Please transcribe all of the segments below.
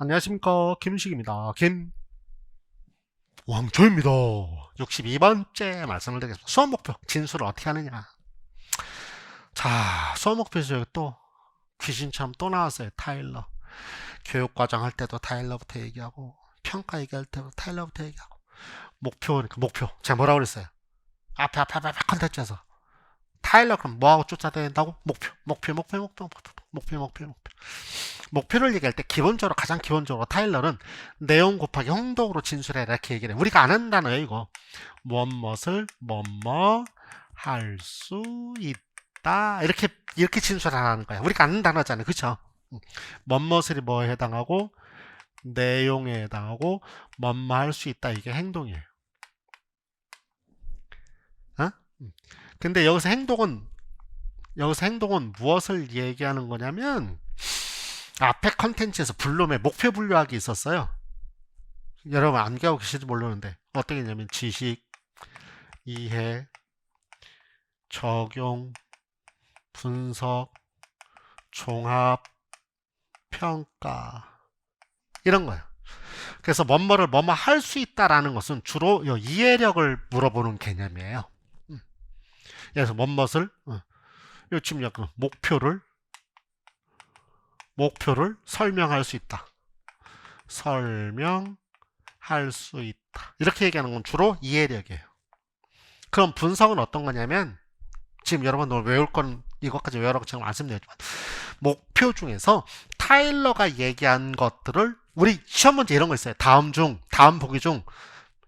안녕하십니까 김식입니다. 김왕조입니다. 62번째 말씀을 드리겠습니다. 수업 목표 진술을 어떻게 하느냐. 자 수업 목표에서 여기 또 귀신처럼 또 나왔어요. 타일러. 교육과정 할 때도 타일러부터 얘기하고 평가 얘기할 때도 타일러부터 얘기하고 목표니까 목표. 제가 뭐라고 그랬어요? 앞에 앞에 앞에, 컨텐츠에서 타일러 그럼 뭐하고 쫓아야 된다고? 목표 목표 목표 목표 목표 목표 목표 목표. 목표를 얘기할 때 기본적으로 가장 기본적으로 타일러는 내용 곱하기 행동으로 진술해라 이렇게 얘기를 해. 우리가 아는 단어예요 이거. 무엇무엇을 뭐뭐 할 수 있다. 이렇게 이렇게 진술하라는 거야. 우리가 아는 단어잖아요 그쵸? 뭐뭇을이 뭐에 해당하고 내용에 해당하고 뭐뭐 할 수 있다. 이게 행동이에요. 어? 음. 근데 여기서 행동은 여기서 행동은 무엇을 얘기하는 거냐면 앞에 컨텐츠에서 블룸에 목표 분류하기 있었어요. 여러분 안 가고 계실지 모르는데 어떻게 냐면 지식, 이해, 적용, 분석, 종합, 평가 이런 거예요. 그래서 뭐뭐를 뭐뭐 할 수 있다라는 것은 주로 요 이해력을 물어보는 개념이에요. 음. 그래서 뭐뭇을 어, 요 지금 약간 목표를 목표를 설명할 수 있다. 설명할 수 있다. 이렇게 얘기하는 건 주로 이해력이에요. 그럼 분석은 어떤 거냐면 지금 여러분 오늘 외울 건 이것까지 외우라고 지금 말씀드렸지만 목표 중에서 타일러가 얘기한 것들을 우리 시험 문제 이런 거 있어요. 다음 중 다음 보기 중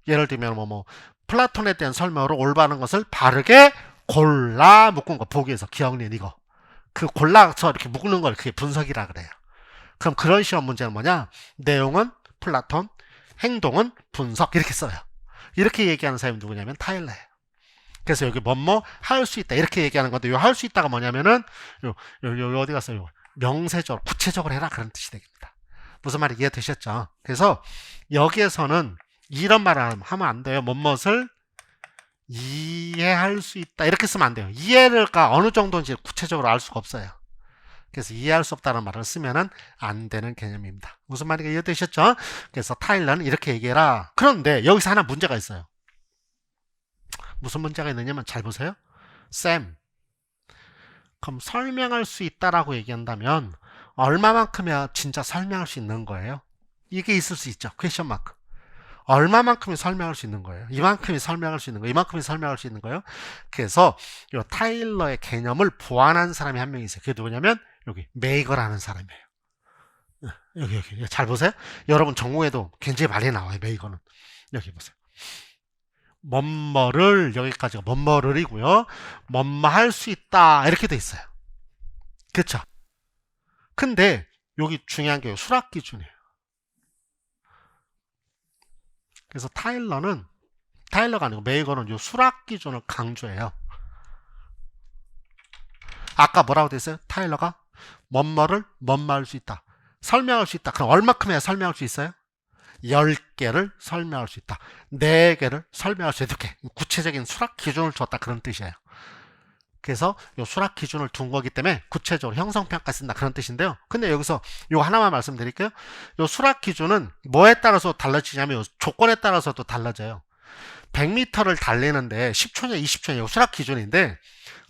예를 들면 뭐 뭐 플라톤에 대한 설명으로 올바른 것을 바르게 골라 묶은 거 보기에서 기억력 이거 그 골라서 이렇게 묶는 걸 그게 분석이라 그래요. 그럼 그런 시험 문제는 뭐냐? 내용은 플라톤, 행동은 분석 이렇게 써요. 이렇게 얘기하는 사람이 누구냐면 타일러예요. 그래서 여기 뭐뭐 할 수 있다 이렇게 얘기하는 건데 요 할 수 있다가 뭐냐면은 요, 요, 요 어디 갔어요? 명세적으로 구체적으로 해라 그런 뜻이 되겠습니다. 무슨 말이 이해되셨죠? 그래서 여기에서는 이런 말을 하면 안 돼요. 뭐뭇을 이해할 수 있다 이렇게 쓰면 안 돼요. 이해가 어느 정도인지 구체적으로 알 수가 없어요. 그래서 이해할 수 없다는 말을 쓰면은 안 되는 개념입니다. 무슨 말인가 이해되셨죠? 그래서 타일러는 이렇게 얘기해라. 그런데 여기서 하나 문제가 있어요. 무슨 문제가 있느냐면 잘 보세요. 쌤. 그럼 설명할 수 있다라고 얘기한다면 얼마만큼이야 진짜 설명할 수 있는 거예요? 이게 있을 수 있죠. 퀘션 마크. 얼마만큼이 설명할 수 있는 거예요? 이만큼이 설명할 수 있는 거예요? 이만큼이 설명할 수 있는 거예요? 그래서 이 타일러의 개념을 보완한 사람이 한 명 있어요. 그게 누구냐면 여기 메이거라는 사람이에요. 여기 여기 잘 보세요. 여러분 전공에도 굉장히 많이 나와요. 메이거는 여기 보세요. 뭐뭐를 여기까지가 뭐뭐를이고요. 뭐뭐 할 수 있다 이렇게 돼 있어요. 그렇죠? 근데 여기 중요한 게 수락 기준이에요. 그래서 타일러는 타일러가 아니고 메이거는 요 수락 기준을 강조해요. 아까 뭐라고 됐어요? 타일러가 뭔뭐를 뭔뭐 할수 있다. 설명할 수 있다. 그럼 얼마큼 해야 설명할 수 있어요? 10개를 설명할 수 있다. 4개를 설명할 수 있다. 이렇게 구체적인 수락 기준을 줬다. 그런 뜻이에요. 그래서 요 수락 기준을 둔 거기 때문에 구체적으로 형성평가 쓴다. 그런 뜻인데요. 근데 여기서 요 하나만 말씀드릴게요. 요 수락 기준은 뭐에 따라서 달라지냐면 요 조건에 따라서도 달라져요. 100m를 달리는데 10초냐 20초냐 요 수락 기준인데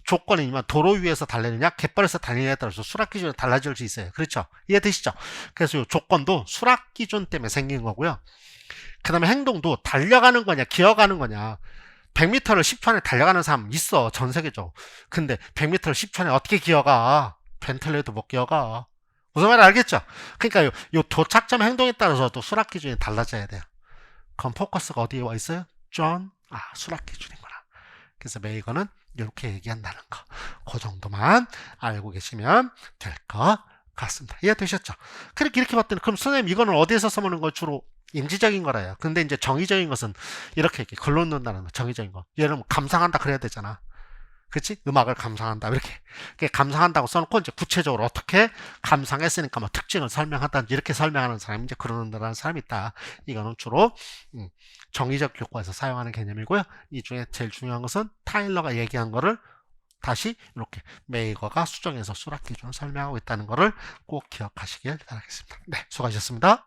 조건이면 도로 위에서 달리느냐 갯벌에서 달리느냐에 따라서 수락 기준이 달라질 수 있어요. 그렇죠? 이해되시죠? 그래서 이 조건도 수락 기준 때문에 생긴 거고요. 그 다음에 행동도 달려가는 거냐 기어가는 거냐 100m를 10초 안에 달려가는 사람 있어 전 세계죠. 근데 100m를 10초 안에 어떻게 기어가? 벤틀리도 못 기어가. 무슨 말인지 알겠죠? 그러니까 요, 요 도착점 행동에 따라서 또 수락 기준이 달라져야 돼요. 그럼 포커스가 어디에 와 있어요? 존, 아 수락 기준이구나. 그래서 메이거는 이렇게 얘기한다는 거. 그 정도만 알고 계시면 될 것 같습니다. 이해되셨죠? 그렇게 이렇게 봤더니 그럼 선생님 이거는 어디에서 써먹는 거 주로 임지적인 거라요. 근데 이제 정의적인 것은 이렇게 이렇게 글로 넣는다는 거. 정의적인 거. 예를 들면 감상한다 그래야 되잖아. 그치? 음악을 감상한다. 이렇게. 이렇게 감상한다고 써놓고 이제 구체적으로 어떻게 감상했으니까 뭐 특징을 설명한다든지 이렇게 설명하는 사람이 이제 그러는다는 사람이 있다. 이거는 주로 음, 정의적 교과에서 사용하는 개념이고요. 이 중에 제일 중요한 것은 타일러가 얘기한 거를 다시 이렇게 메이거가 수정해서 수락 기준을 설명하고 있다는 것을 꼭 기억하시길 바라겠습니다. 네, 수고하셨습니다.